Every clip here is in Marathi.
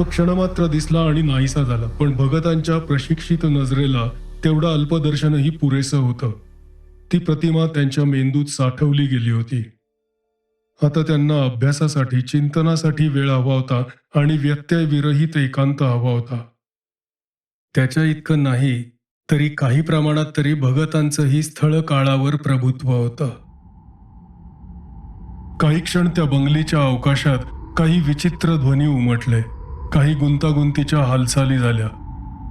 तो क्षणमात्र दिसला आणि नाहीसा झाला. पण भगतांच्या प्रशिक्षित नजरेला तेवढं अल्पदर्शनही पुरेसं होतं. ती प्रतिमा त्यांच्या मेंदूत साठवली गेली होती. आता त्यांना अभ्यासासाठी चिंतनासाठी वेळ हवा होता आणि व्यत्यय विरहित एकांत हवा होता. त्याच्या इतकं नाही तरी काही प्रमाणात तरी भगतांचंही स्थळ काळावर प्रभुत्व होतं. काही क्षण त्या बंगलीच्या अवकाशात काही विचित्र ध्वनी उमटले. काही गुंतागुंतीच्या हालचाली झाल्या.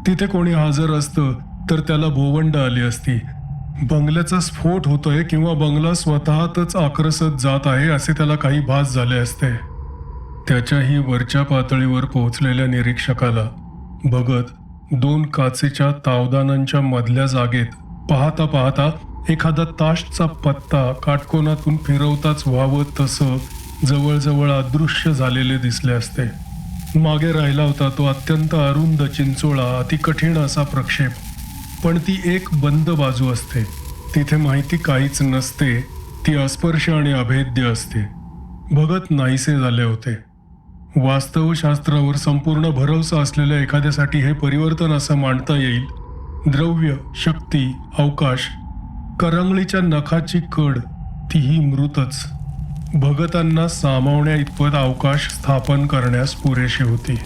तिथे कोणी हजर असतं तर त्याला भोवंड आली असती. बंगल्याचा स्फोट होतोय किंवा बंगला स्वतःतच आक्रसत जात आहे असे त्याला काही भास झाले असते. त्याच्याही वरच्या पातळीवर पोहोचलेल्या निरीक्षकाला बघत दोन काचेच्या तावदानांच्या मधल्या जागेत पाहता पाहता एखादा ताशचा पत्ता काटकोनातून फिरवताच व्हावं तसं जवळजवळ अदृश्य झालेले दिसले असते. मागे राहिला होता तो अत्यंत अरुंद चिंचोळा अति कठीण असा प्रक्षेप. पण ती एक बंद बाजू असते. तिथे माहिती काहीच नसते. ती अस्पर्श आणि अभेद्य असते. भगत नाहीसे झाले होते. वास्तवशास्त्रावर संपूर्ण भरवसा असलेल्या एखाद्यासाठी हे परिवर्तन असं मांडता येईल. द्रव्य शक्ती अवकाश करंगळीच्या नखाची कड तीही मृतच. भगतांना सामावण्या इतपत अवकाश स्थापन करण्यास पुरेशी होती.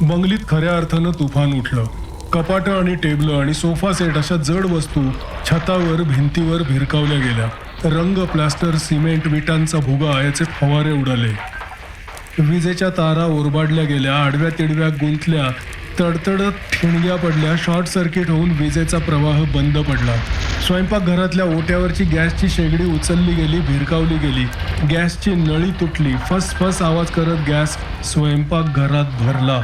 बंगलीत खऱ्या अर्थानं तुफान उठलं. कपाटं आणि टेबलं आणि सोफा सेट अशा जड वस्तू छतावर भिंतीवर भिरकावल्या गेल्या. रंग प्लास्टर सिमेंट विटांचा भुगा याचे फवारे उडाले. विजेच्या तारा ओरबाडल्या गेल्या आडव्या तिडव्या गुंतल्या तडतडत ठिणग्या पडल्या. शॉर्ट सर्किट होऊन विजेचा प्रवाह बंद पडला. स्वयंपाकघरातल्या ओट्यावरची गॅसची शेगडी उचलली गेली भिरकावली गेली. गॅसची नळी तुटली. फस फस आवाज करत गॅस स्वयंपाकघरात भरला.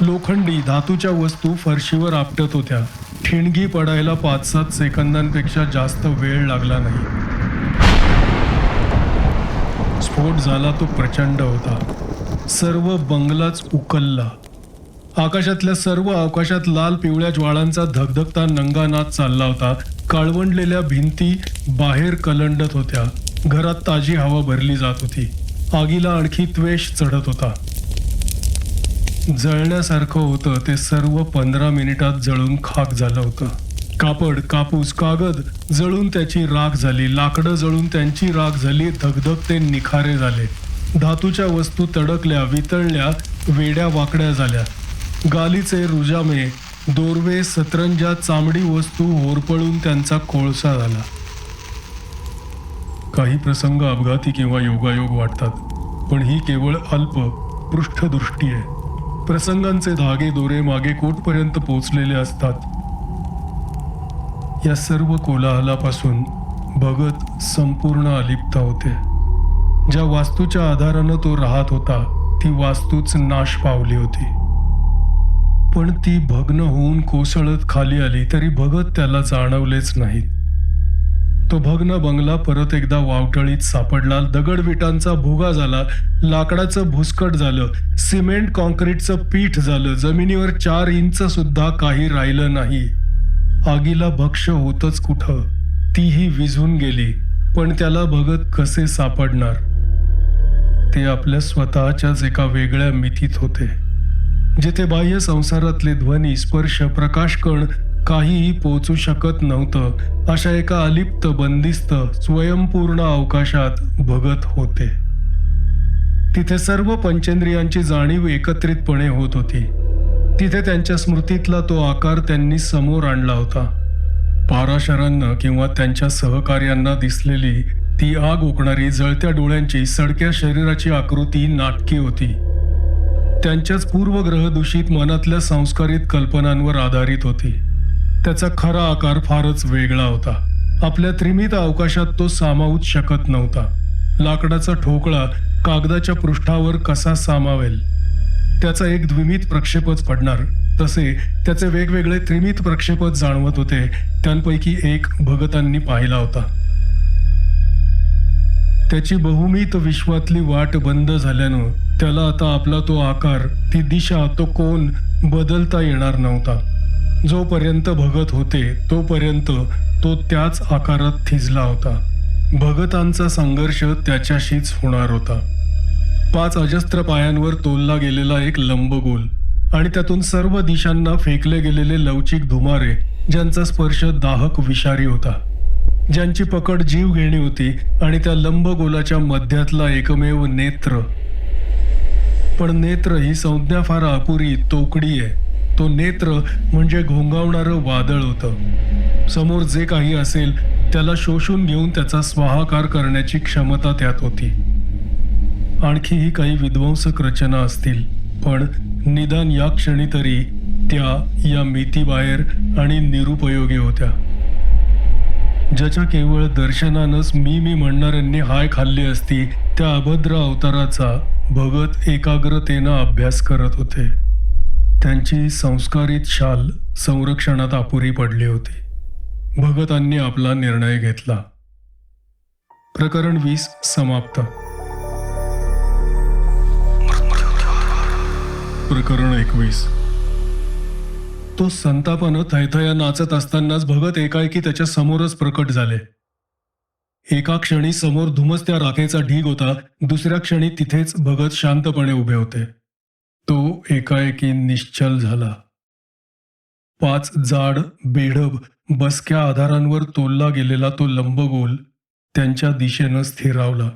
लोखंडी धातूच्या वस्तू फरशीवर आपटत होत्या. ठिणगी पडायला पाच सात सेकंदांपेक्षा जास्त वेळ लागला नाही. स्फोट झाला तो प्रचंड होता. सर्व बंगलाच उकलला. आकाशातल्या सर्व अवकाशात लाल पिवळ्या ज्वाळांचा धगधगता नंगानाद चालला होता. काळवंडलेल्या भिंती बाहेर कलंडत होत्या. घरात ताजी हवा भरली जात होती. आगीला आणखी त्वेष चढत होता. जळण्यासारखं होतं ते सर्व पंधरा मिनिटात जळून खाक झालं होतं. कापड कापूस कागद जळून त्याची राख झाली. लाकडं जळून त्यांची राख झाली. धगधग ते निखारे झाले. धातूच्या वस्तू तडकल्या वितळल्या वेड्या वाकड्या झाल्या. गालीचे रुजामे दोरवे सतरंजा चामडी वस्तू होरपळून त्यांचा कोळसा झाला. काही प्रसंग अपघाती किंवा योगायोग वाटतात पण ही केवळ अल्प पृष्ठदृष्टी आहे. प्रसंगांचे धागे दोरे मागे कोटपर्यंत पोचलेले असतात. या सर्व कोलाहलापासून भगत संपूर्ण अलिप्त होते. ज्या वास्तूच्या आधारानं तो राहत होता ती वास्तूच नाश पावली होती. पण ती भग्न होऊन कोसळत खाली आली तरी भगत त्याला जाणवलेच नाहीत. तो भग्न बंगला परत एकदा वावटळीत सापडला दगडविटांचा भुगा झाला लाकडाचं भुसकट झालं सिमेंट कॉन्क्रीटचं पीठ झालं जमिनीवर चार इंच सुद्धा काही राहिलं नाही. आगीला भक्ष होतच कुठं? तीही विझून गेली पण त्याला भगत कसे सापडणार? ते आपल्या स्वतःच्याच एका वेगळ्या मितीत होते. जिथे बाह्य संसारातले ध्वनी स्पर्श प्रकाशकण काहीही पोचू शकत नव्हतं अशा एका अलिप्त बंदिस्त स्वयंपूर्ण अवकाशात भगत होते. तिथे सर्व पंचेंद्रियांची जाणीव एकत्रितपणे होत होती. तिथे त्यांच्या स्मृतीतला तो आकार त्यांनी समोर आणला होता. पाराशरांना किंवा त्यांच्या सहकार्यांना दिसलेली ती आग ओकणारी जळत्या डोळ्यांची सडक्या शरीराची आकृती नाटकी होती. त्यांच्याच पूर्वग्रह दूषित मनातल्या संस्कारित कल्पनांवर आधारित होती. त्याचा खरा आकार फारच वेगळा होता. आपल्या त्रिमित अवकाशात तो सामावूच शकत नव्हता. लाकडाचा ठोकळा कागदाच्या पृष्ठावर कसा सामावेल? त्याचा एक द्विमित प्रक्षेपच पडणार. तसे त्याचे वेगवेगळे त्रिमित प्रक्षेपच जाणवत होते. त्यांपैकी एक भगतांनी पाहिला होता. त्याची बहुमित विश्वातली वाट बंद झाल्यानं त्याला आता आपला तो आकार ती दिशा तो कोण बदलता येणार नव्हता. जोपर्यंत भगत होते तोपर्यंत तो त्याच आकारात थिजला होता. भगतांचा संघर्ष त्याच्याशीच होणार होता. पाच अजस्त्र पायांवर तोलला गेलेला एक लंबगोल आणि त्यातून सर्व दिशांना फेकले गेलेले लवचिक धुमारे ज्यांचा स्पर्श दाहक विषारी होता. ज्यांची पकड जीव घेणी होती आणि त्या लंबगोलाच्या मध्यातला एकमेव नेत्र पण नेत्र ही संज्ञा फार अपुरी तोकडी आहे. तो नेत्र म्हणजे घोंगावणारं वादळ होतं. समोर जे काही असेल त्याला शोषून घेऊन त्याचा स्वाहाकार करण्याची क्षमता त्यात होती. आणखीही काही विध्वंसक रचना असतील पण निदान या क्षणी तरी त्या या मितीबाहेर आणि निरुपयोगी होत्या. ज्याच्या केवळ दर्शनानंच मी मी म्हणणाऱ्यांनी हाय खाल्ली असती त्या अभद्र अवताराचा भगत एकाग्रतेनं अभ्यास करत होते. त्यांची संस्कारित शाल संरक्षणात अपुरी पडली होती. भगतांनी आपला निर्णय घेतला. प्रकरण वीस समाप्त. प्रकरण एकवीस. तो संतापानं थैथया नाचत असतानाच भगत एकाएकी त्याच्या समोरच प्रकट झाले. एका क्षणी समोर धुमसत्या राखेचा ढीग होता दुसऱ्या क्षणी तिथेच भगत शांतपणे उभे होते. तो एकाएकी निश्चल झाला. पाच जाड बेढब बसक्या आधारांवर तोलला गेलेला तो लंबगोल त्यांच्या दिशेनं स्थिरावला.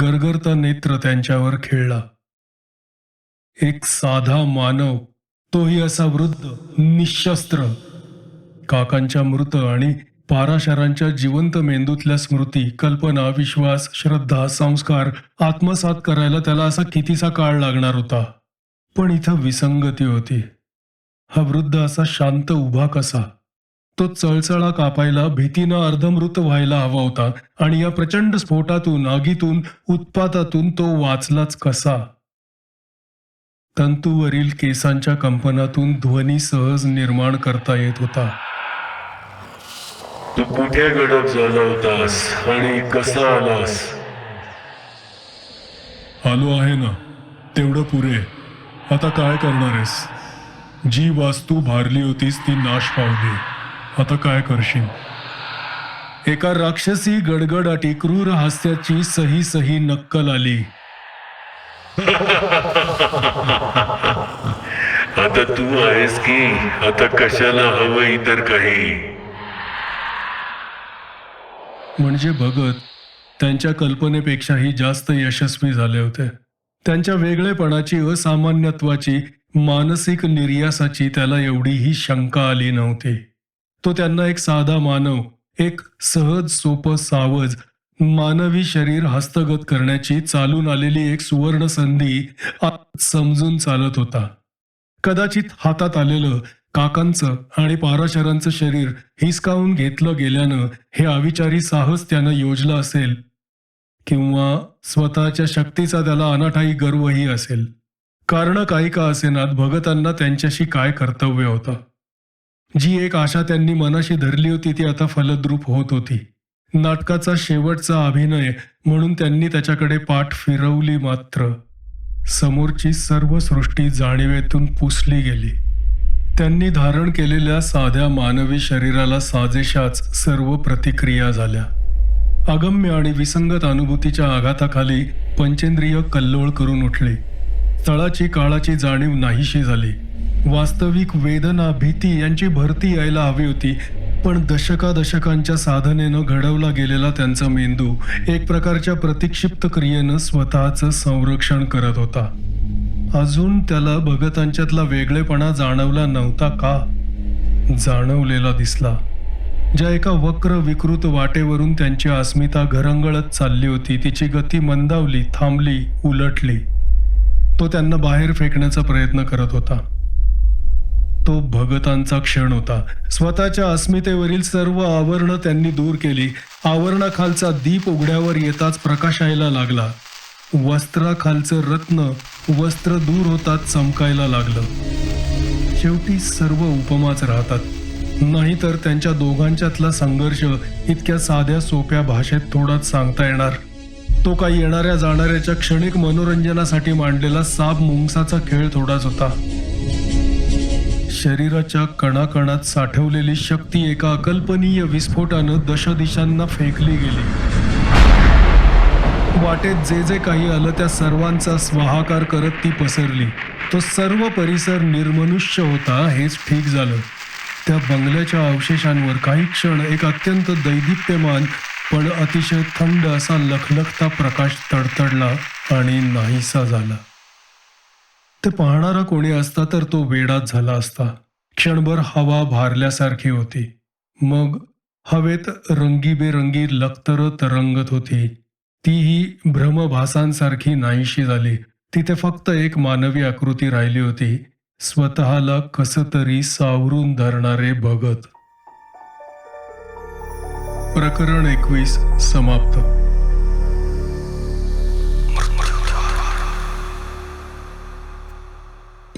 गरगरता नेत्र त्यांच्यावर खेळला. एक साधा मानव तोही असा वृद्ध निशस्त्र. काकांच्या मृत आणि पाराशरांच्या जिवंत मेंदूतल्या स्मृती कल्पना विश्वास श्रद्धा संस्कार आत्मसात करायला त्याला असा कितीसा काळ लागणार होता. पण इथं विसंगती होती. हा वृद्ध असा शांत उभा कसा? तो चळचळा कापायला भीतीनं अर्धमृत व्हायला हवा होता आणि या प्रचंड स्फोटातून आगीतून उत्पातातून तो वाचलाच कसा? तंतूवरील केसांच्या कंपनातून ध्वनी सहज निर्माण करता येत होता. तू कुठे गडप झाला होतास आणि कसा आलास? आलो आहे ना तेवढं पुरे. आता काय करणार आहेस? जी वास्तू भारली होतीस ती नाश पावली. आता काय करशील? एका राक्षसी गडगडाटी क्रूर हास्याची सही सही नक्कल आली. आता तू आहेस की आता कशाला हवं इतर काही? म्हणजे भगत त्यांच्या कल्पनेपेक्षाही जास्त यशस्वी झाले होते. त्यांच्या वेगळेपणाची असामान्यत्वाची मानसिक निर्यासाची त्याला एवढीही शंका आली नव्हती. तो त्यांना एक साधा मानव एक सहज सोपं सावज मानवी शरीर हस्तगत करण्याची चालून आलेली एक सुवर्ण संधी समजून चालत होता. कदाचित हातात आलेलं काकांचं आणि पाराशरांचं शरीर हिसकावून घेतलं गेल्यानं हे अविचारी साहस त्यानं योजलं असेल. किंवा स्वतःच्या शक्तीचा त्याला अनाठाई गर्वही असेल. कारण काही का असेनात भगतांना त्यांच्याशी काय कर्तव्य होतं? जी एक आशा त्यांनी मनाशी धरली होती ती आता फलद्रूप होत होती. नाटकाचा शेवटचा अभिनय म्हणून त्यांनी त्याच्याकडे पाठ फिरवली मात्र. समोरची सर्व सृष्टी जाणीवेतून पुसली गेली. त्यांनी धारण केलेल्या साध्या मानवी शरीराला साजेशाच सर्व प्रतिक्रिया झाल्या. अगम्य आणि विसंगत अनुभूतीच्या आघाताखाली पंचेंद्रिय कल्लोळ करून उठली. तळाची काळाची जाणीव नाहीशी झाली. वास्तविक वेदना भीती यांची भरती यायला हवी होती पण दशकादशकांच्या साधनेनं घडवला गेलेला त्यांचा मेंदू एक प्रकारच्या प्रतिक्षिप्त क्रियेनं स्वतःचं संरक्षण करत होता. अजून त्याला भगतांच्यातला वेगळेपणा जाणवला नव्हता का? जाणवलेला दिसला. ज्या एका वक्र विकृत वाटेवरून त्यांची अस्मिता घरंगळत चालली होती तिची गती मंदावली थांबली उलटली. तो त्यांना बाहेर फेकण्याचा प्रयत्न करत होता. तो भगतांचा क्षण होता. स्वतःच्या अस्मितेवरील सर्व आवरणं त्यांनी दूर केली. आवरणाखालचा दीप उघड्यावर येताच प्रकाशायला लागला. वस्त्राखालचं रत्न वस्त्र दूर होतात चमकायला लागलं. शेवटी सर्व उपमाच राहतात. नाहीतर त्यांच्या दोघांच्यातला संघर्ष इतक्या साध्या सोप्या भाषेत थोडाच सांगता येणार. तो काही येणाऱ्या जाणाऱ्याच्या क्षणिक मनोरंजनासाठी मांडलेला साप मुंगसाचा खेळ थोडाच होता. शरीराच्या कणाकणात साठवलेली शक्ती एका अकल्पनीय विस्फोटानं दशदिशांना फेकली गेली. वाटेत जे जे काही आलं त्या सर्वांचा स्वाहाकार करत ती पसरली. तो सर्व परिसर निर्मनुष्य होता हेच ठीक झालं. त्या बंगल्याच्या अवशेषांवर काही क्षण एक अत्यंत दैदिप्यमान पण अतिशय थंड असा लखलखता प्रकाश तडतडला आणि नाहीसा झाला. ते पाहणारा कोणी असता तर तो वेडाच झाला असता. क्षणभर हवा भारल्यासारखी होती. मग हवेत रंगीबेरंगी लखतर तरंगत होती. तीही भ्रमभासांसारखी नाहीशी झाली. तिथे फक्त एक मानवी आकृती राहिली होती. स्वतःला कस तरी सावरून धरणारे भगत. प्रकरण एकवीस समाप्त.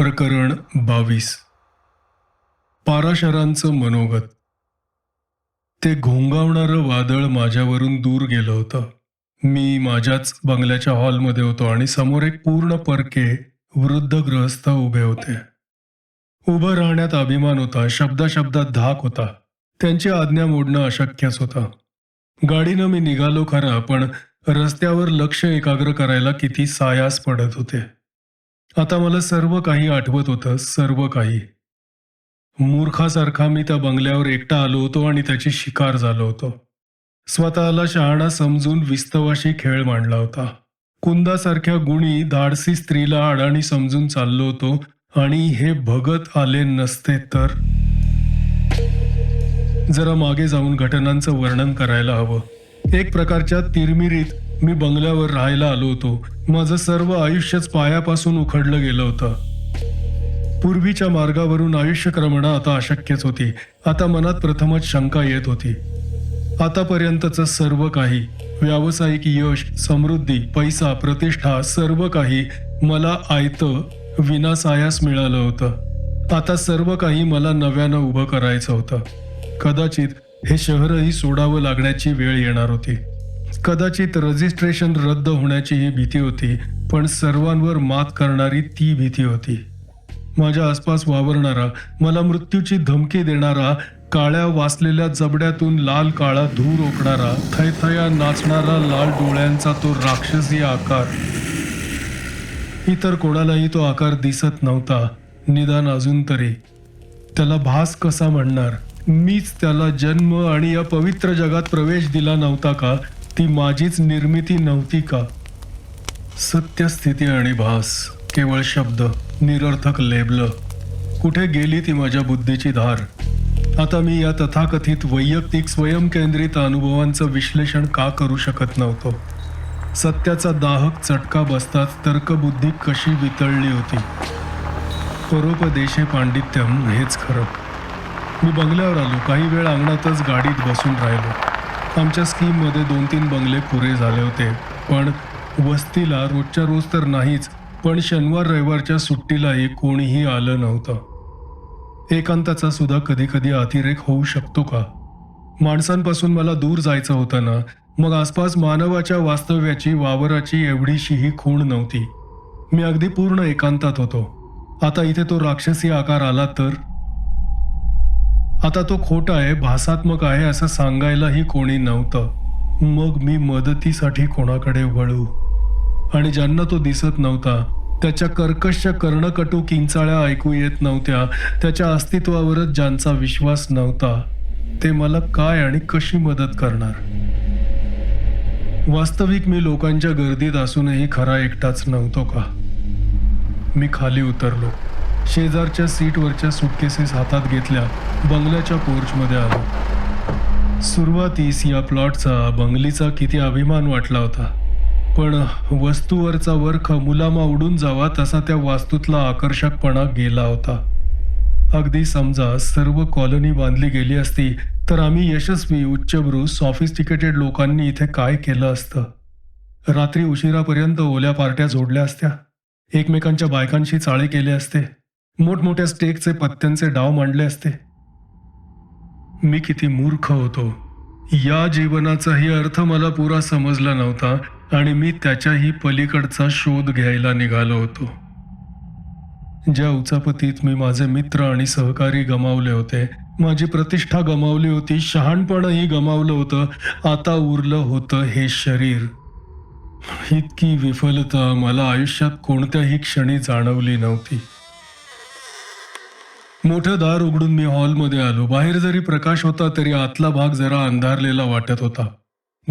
प्रकरण बावीस. पाराशरांचं मनोगत. ते घोंगावणारं वादळ माझ्यावरून दूर गेलं होतं. मी माझ्याच बंगल्याच्या हॉलमध्ये होतो आणि समोर एक पूर्ण परके वृद्ध ग्रहस्थ उभे होते. उभं राहण्यात अभिमान होता शब्दाशब्दात धाक होता. त्यांची आज्ञा मोडणं अशक्यच होतं. गाडीनं मी निघालो खरा पण रस्त्यावर लक्ष एकाग्र करायला किती सायास पडत होते. आता मला सर्व काही आठवत होतं सर्व काही. मूर्खासारखा मी त्या बंगल्यावर एकटा आलो होतो आणि त्याची शिकार झालो होतो. स्वतःला शहाणा समजून विस्तवाशी खेळ मांडला होता. कुंदासारख्या गुणी धाडसी स्त्रीला अडाणी समजून चाललो होतो आणि हे भगत आले नसते तर. जरा मागे जाऊन घटनांचं वर्णन करायला हवं. एक प्रकारच्या तिरमिरीत मी बंगल्यावर राहायला आलो होतो. माझं सर्व आयुष्यच पायापासून उखडलं गेलं होतं. पूर्वीच्या मार्गावरून आयुष्यक्रमणा आता अशक्यच होती. आता मनात प्रथमच शंका येत होती. आतापर्यंतचं सर्व काही व्यावसायिक यश समृद्धी पैसा प्रतिष्ठा सर्व काही मला आयतं विनासायास मिळालं होतं. आता सर्व काही मला नव्यानं उभं करायचं होतं. कदाचित हे शहरही सोडावं लागण्याची वेळ येणार होती. कदाचित रजिस्ट्रेशन रद्द होण्याची ही भीती होती पण सर्वांवर मात करणारी ती भीती होती. माझ्या आसपास वावरणारा मला मृत्यूची धमकी देणारा काळ्या वाचलेल्या जबड्यातून लाल काळा धूर ओकणारा थैथया नाचणारा लाल डोळ्यांचा तो राक्षसी आकार. इतर कोणालाही तो आकार दिसत नव्हता निदान अजून तरी. त्याला भास कसा म्हणणार? मीच त्याला जन्म आणि या पवित्र जगात प्रवेश दिला नव्हता का? ती माझीच निर्मिती नव्हती का? सत्यस्थिती आणि भास केवळ शब्द निरर्थक लेबलं. कुठे गेली ती माझ्या बुद्धीची धार? आता मी या तथाकथित वैयक्तिक स्वयंकेंद्रित अनुभवांचं विश्लेषण का करू शकत नव्हतो? सत्याचा दाहक चटका बसताच तर्कबुद्धी कशी वितळली होती? परोपदेशे पांडित्यम हेच खरं. मी बंगल्यावर आलो. काही वेळ अंगणातच गाडीत बसून राहिलो. आमच्या स्कीममध्ये दोन तीन बंगले पुरे झाले होते. पण वस्तीला रोजच्या रोज तर नाहीच पण शनिवार रविवारच्या सुट्टीलाही कोणीही आलं नव्हतं. एकांताचा सुद्धा कधी कधी अतिरेक होऊ शकतो का? माणसांपासून मला दूर जायचं होतं ना. मग आसपास मानवाच्या वास्तव्याची वावराची एवढीशीही खूण नव्हती. मी अगदी पूर्ण एकांतात होतो. आता इथे तो राक्षसी आकार आला तर? आता तो खोटा आहे भासात्मक आहे असं सांगायलाही कोणी नव्हतं. मग मी मदतीसाठी कोणाकडे वळू? आणि ज्यांना तो दिसत नव्हता त्याच्या कर्कश कर्णकटू किंचाळ्या ऐकू येत नव्हत्या. त्याच्या अस्तित्वावरच ज्यांचा विश्वास नव्हता ते मला काय आणि कशी मदत करणार? वास्तविक मी लोकांच्या गर्दीत असूनही खरा एकटाच नव्हतो का? मी खाली उतरलो. शेजारच्या सीटवरच्या सुटकेसेस हातात घेतल्या. बंगल्याच्या पोर्चमध्ये आलो. सुरुवातीस या प्लॉटचा बंगलीचा किती अभिमान वाटला होता. पण वस्तूवरचा वर्ख मुलामा उडून जावा तसा त्या वास्तूतला आकर्षकपणा गेला होता. अगदी समजा सर्व कॉलनी बांधली गेली असती तर आम्ही यशस्वी उच्चभ्रू सॉफिस्टिकेटेड लोकांनी इथे काय केलं असतं? रात्री उशिरापर्यंत ओल्या पार्ट्या जोडल्या असत्या. एकमेकांच्या बायकांशी चाळे केले असते. मोठमोठ्या स्टेकचे पत्त्यांचे डाव मांडले असते. मी किती मूर्ख होतो. या जीवनाचाही अर्थ मला पुरा समजला नव्हता. आणि मी त्याच्याही पलीकडचा शोध घ्यायला निघालो होतो. ज्या उचापतीत मी माझे मित्र आणि सहकारी गमावले होते माझी प्रतिष्ठा गमावली होती शहाणपणही गमावलं होतं आता उरलं होतं हे शरीर. इतकी विफलता मला आयुष्यात कोणत्याही क्षणी जाणवली नव्हती. मोठं दार उघडून मी हॉलमध्ये आलो. बाहेर जरी प्रकाश होता तरी आतला भाग जरा अंधारलेला वाटत होता.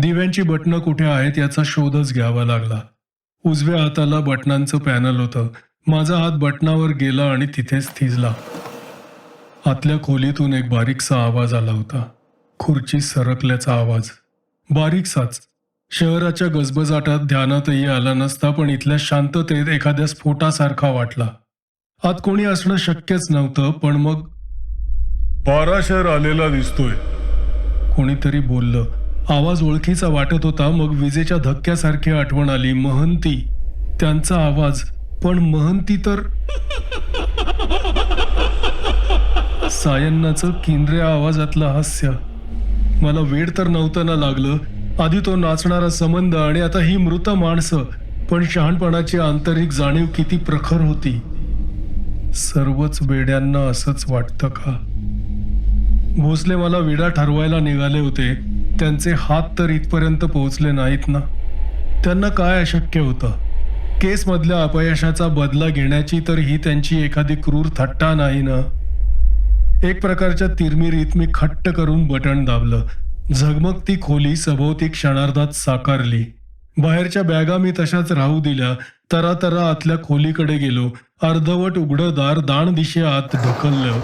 दिव्यांची बटणं कुठे आहेत याचा शोधच घ्यावा लागला. उजव्या हाताला बटनांचं पॅनल होतं. माझा हात बटनावर गेला आणि तिथेच थिजला. आतल्या खोलीतून एक बारीकसा आवाज आला होता. खुर्ची सरकल्याचा आवाज. बारीकसाच. शहराच्या गजबजाटात ध्यानातही आला नसता पण इथल्या शांततेत एखाद्या स्फोटासारखा वाटला. आत कोणी असणं शक्यच नव्हतं पण मग पाराशर आलेला दिसतोय. कोणीतरी बोललं. आवाज ओळखीचा वाटत होता मग विजेच्या धक्क्यासारखी आठवण आली. महंती. त्यांचा आवाज पण महंती तर सायन्नाचं किंद्र्या आवाजातलं हास्य. मला वेड तर नव्हताना लागलं. आधी तो नाचणारा संबंध आणि आता ही मृत माणसं. पण शहाणपणाची आंतरिक जाणीव किती प्रखर होती. सर्वच वेड्यांना असंच वाटतं का? भोसले मला विडा ठरवायला निघाले होते. त्यांचे हात तर इथपर्यंत पोहोचले नाहीत ना. त्यांना काय अशक्य होतं? केसमधल्या अपयशाचा बदला घेण्याची तर ही त्यांची एखादी क्रूर थट्टा नाही ना? एक प्रकारच्या तिरमिरीत मी खट्ट करून बटण दाबलं. झगमगती खोली सभोवती क्षणार्धात साकारली. बाहेरच्या बॅगा मी तशाच राहू दिल्या. तरा तरा आतल्या खोलीकडे गेलो. अर्धवट उघडं दार दाण दिशे आत ढकललं.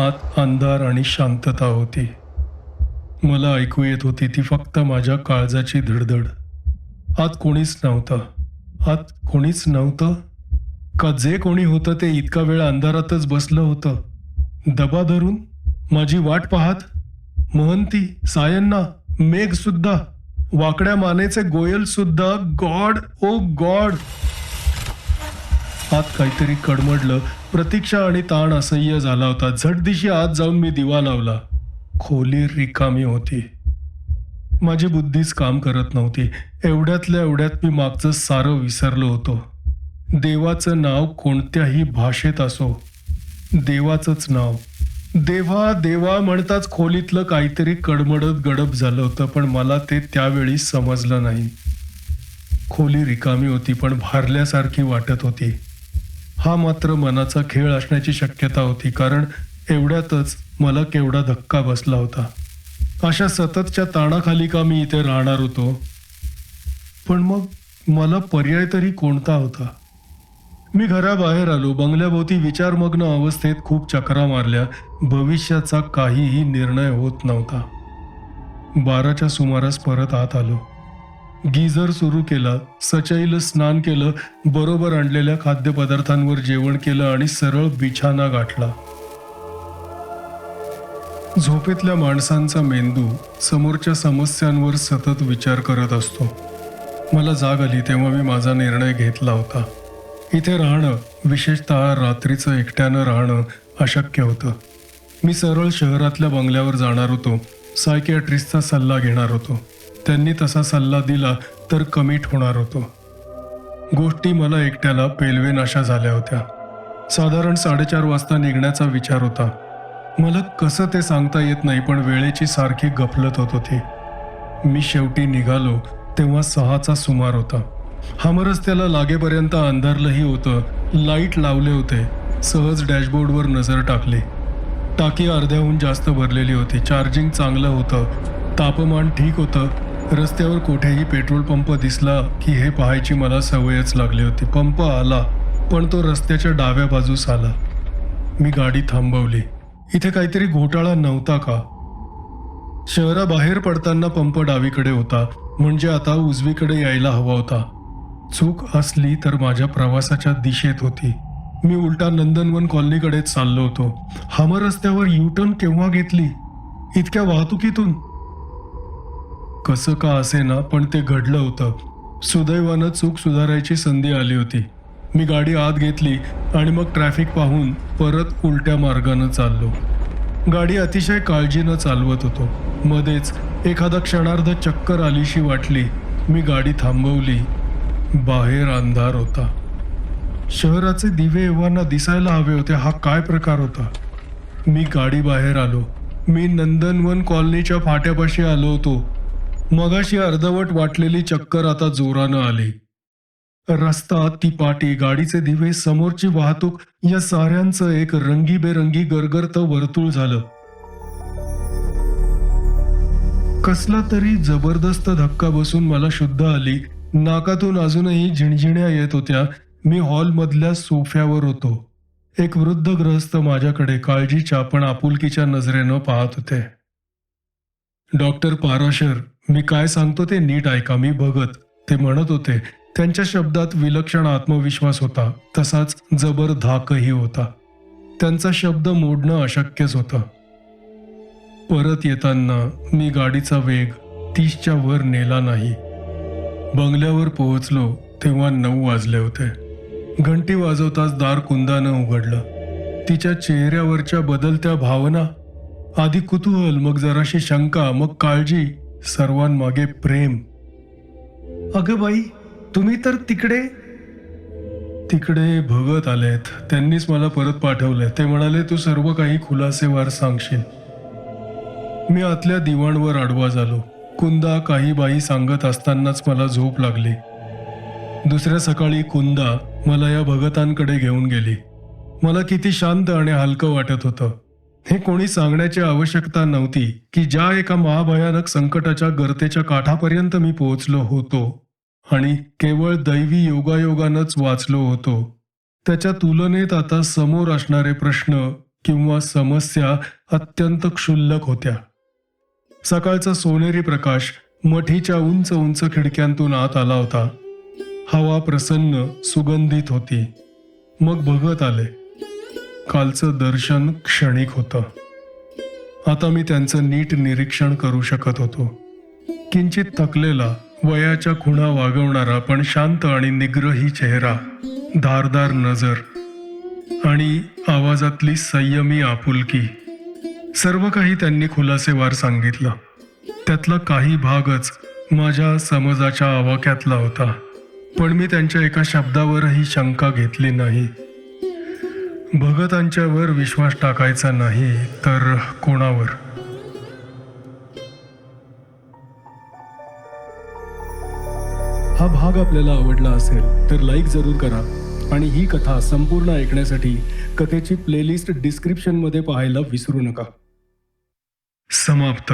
आत अंधार आणि शांतता होती. मला ऐकू येत होती ती फक्त माझ्या काळजाची धडधड. आत कोणीच नव्हतं. आत कोणीच नव्हतं. का जे कोणी होतं ते इतका वेळ अंधारातच बसलं होतं. दबा धरून माझी वाट पाहत महंती सायन्ना मेघ सुद्धा वाकड्या मानेचे गोयल सुद्धा गॉड ओ गॉड. आत काहीतरी कडमडलं प्रतीक्षा आणि ताण असह्य झाला होता. झटदिशी आत जाऊन मी दिवा लावला. खोली रिकामी होती. माझी बुद्धीच काम करत नव्हती. एवढ्यातल्या एवढ्यात मी मागचं सारं विसरलो होतो. देवाचं नाव कोणत्याही भाषेत असो. देवाचंच नाव. देवा देवा म्हणताच खोलीतलं काहीतरी कडमडत गडप झालं होतं पण मला ते त्यावेळी समजलं नाही. खोली रिकामी होती पण भारल्यासारखी वाटत होती. हा मात्र मनाचा खेळ असण्याची शक्यता होती कारण एवढ्यातच मला केवढा धक्का बसला होता. अशा सततच्या ताणाखाली का मी इथे राहणार होतो? पण मग मला पर्याय तरी कोणता होता? मी घराबाहेर आलो. बंगल्याभोवती विचारमग्न अवस्थेत खूप चक्रा मारल्या. भविष्याचा काहीही निर्णय होत नव्हता. बाराच्या सुमारास परत आत आलो. गीझर सुरू केला. सचैल स्नान केलं. बरोबर आणलेल्या खाद्यपदार्थांवर जेवण केलं आणि सरळ बिछाना गाठला. झोपेतल्या माणसांचा मेंदू समोरच्या समस्यांवर सतत विचार करत असतो. मला जाग आली तेव्हा मी माझा निर्णय घेतला होता. इथे राहणं विशेषतः रात्रीचं एकट्यानं राहणं अशक्य होतं. मी सरळ शहरातल्या बंगल्यावर जाणार होतो. सायकॅट्रिस्टचा सल्ला घेणार होतो. त्यांनी तसा सल्ला दिला तर कमीट होणार होतो. गोष्टी मला एकट्याला पेलवेनाशा झाल्या होत्या. साधारण साडेचार वाजता निघण्याचा विचार होता. मला कसं ते सांगता येत नाही पण वेळेची सारखी गफलत होत होती. मी शेवटी निघालो तेव्हा सहाचा सुमार होता. हमरस्त्याला लागेपर्यंत अंधारलंही होतं. लाइट लावले होते. सहज डॅशबोर्डवर नजर टाकली. टाकी अर्ध्याहून जास्त भरलेली होती. चार्जिंग चांगलं होतं. तापमान ठीक होतं. रस्त्यावर कुठेही पेट्रोल पंप दिसला की हे पाहायची मला सवयच लागली होती. पंप आला पण तो रस्त्याच्या डाव्या बाजूस आला. मी गाडी थांबवली. इथे काहीतरी घोटाळा नव्हता का? शहराबाहेर पडताना पंप डावीकडे होता म्हणजे आता उजवीकडे यायला हवा होता. चूक असली तर माझ्या प्रवासाच्या दिशेत होती. मी उलटा नंदनवन कॉलनीकडे चाललो होतो. हमर रस्त्यावर युटर्न केव्हा घेतली? इतक्या वाहतुकीतून? कसं का असे ना पण ते घडलं होतं. सुदैवानं चूक सुधारायची संधी आली होती. मी गाडी आत घेतली आणि मग ट्रॅफिक पाहून परत उलट्या मार्गानं चाललो. गाडी अतिशय काळजीनं चालवत होतो. मध्येच एखादा क्षणार्ध चक्कर आलीशी वाटली. मी गाडी थांबवली. बाहेर अंधार होता. शहराचे दिवे एव्हाना दिसायला हवे होते हा काय प्रकार होता? मी गाडी बाहेर आलो. मी नंदनवन कॉलनीच्या फाट्यापाशी आलो होतो. मगाशी अर्धवट वाटलेली चक्कर आता जोरानं आली. रस्ता ती पाटी गाडीचे दिवे समोरची वाहतूक या साऱ्यांचं एक रंगीबेरंगी गरगरत वर्तुळ झालं. कसला तरी जबरदस्त धक्का बसून मला शुद्ध आली. नाकातून अजूनही झिणझिण्या येत होत्या. मी हॉलमधल्या सोफ्यावर होतो. एक वृद्ध ग्रहस्थ माझ्याकडे काळजीच्या पण आपुलकीच्या नजरेनं पाहत होते. डॉक्टर पाराशर मी काय सांगतो ते नीट ऐका मी भगत ते म्हणत होते. त्यांच्या शब्दात विलक्षण आत्मविश्वास होता. तसाच जबर धाकही होता. त्यांचा शब्द मोडणं अशक्यच होतं. परत येताना मी गाडीचा वेग तीसच्या वर नेला नाही. बंगल्यावर पोहोचलो तेव्हा नऊ वाजले होते. घंटी वाजवताच दार कुंदानं उघडलं. तिच्या चेहऱ्यावरच्या बदलत्या भावना आधी कुतूहल मग जराशी शंका मग काळजी सर्वांमागे प्रेम. अगं बाई तुम्ही तर तिकडे? तिकडे भगत आलेत. त्यांनीच मला परत पाठवलंय. ते म्हणाले तू सर्व काही खुलासेवार सांगशील. मी आतल्या दिवाणवर आडवा झालो. कुंदा काही बाई सांगत असतानाच मला झोप लागली. दुसऱ्या सकाळी कुंदा मला या भगतांकडे घेऊन गेली. मला किती शांत आणि हलकं वाटत होतं. हे कोणी सांगण्याची आवश्यकता नव्हती की ज्या एका महाभयानक संकटाच्या गर्तेच्या काठापर्यंत मी पोहोचलो होतो आणि केवळ दैवी योगायोगानंच वाचलो होतो. त्याच्या तुलनेत आता समोर असणारे प्रश्न किंवा समस्या अत्यंत क्षुल्लक होत्या. सकाळचा सोनेरी प्रकाश मठीच्या उंच उंच खिडक्यांतून आत आला होता. हवा प्रसन्न सुगंधित होती. मग भगत आले. कालचं दर्शन क्षणिक होतं. आता मी त्यांचं नीट निरीक्षण करू शकत होतो. किंचित थकलेला वयाच्या खुणा वागवणारा पण शांत आणि निग्रही चेहरा धारदार नजर आणि आवाजातली संयमी आपुलकी. सर्व काही त्यांनी खुलासेवार सांगितलं. त्यातला काही भागच माझ्या समजाच्या आवाक्यातला होता. पण मी त्यांच्या एका शब्दावरही शंका घेतली नाही. भगतांच्यावर विश्वास टाकायचा नाही तर कोणावर? हा भाग आपल्याला आवडला असेल तर लाईक जरूर करा. आणि ही कथा संपूर्ण ऐकण्यासाठी कथेची प्लेलिस्ट डिस्क्रिप्शनमध्ये पाहायला विसरू नका. समाप्त.